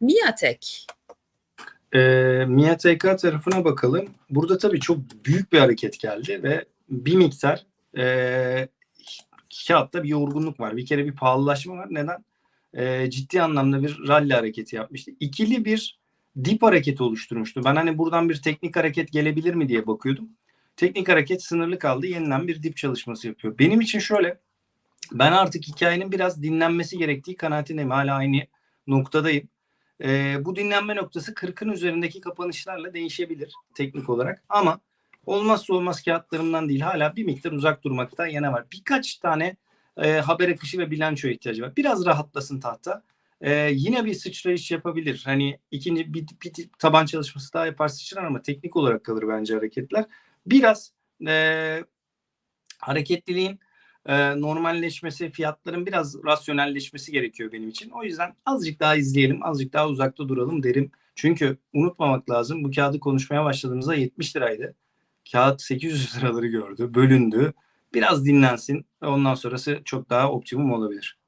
Miatek. E, Mia TK tarafına bakalım. Burada tabii çok büyük bir hareket geldi ve bir miktar e, kağıtta bir yorgunluk var. Bir kere bir pahalılaşma var. Neden? E, ciddi anlamda bir rally hareketi yapmıştı. İkili bir dip hareketi oluşturmuştu. Ben hani buradan bir teknik hareket gelebilir mi diye bakıyordum. Teknik hareket sınırlı kaldı. Yeniden bir dip çalışması yapıyor. Benim için şöyle ben artık hikayenin biraz dinlenmesi gerektiği kanaatindeyim. Hala aynı noktadayım. Ee, bu dinlenme noktası 40'ın üzerindeki kapanışlarla değişebilir teknik olarak. Ama olmazsa olmaz kağıtlarımdan değil hala bir miktar uzak durmaktan yana var. Birkaç tane e, haber akışı ve bilançoya ihtiyacı var. Biraz rahatlasın tahta. Ee, yine bir sıçrayış yapabilir. Hani ikinci bir, bir taban çalışması daha yapar sıçrar ama teknik olarak kalır bence hareketler. Biraz e, hareketliliğin e, normalleşmesi, fiyatların biraz rasyonelleşmesi gerekiyor benim için. O yüzden azıcık daha izleyelim, azıcık daha uzakta duralım derim. Çünkü unutmamak lazım bu kağıdı konuşmaya başladığımızda 70 liraydı. Kağıt 800 liraları gördü, bölündü. Biraz dinlensin ondan sonrası çok daha optimum olabilir.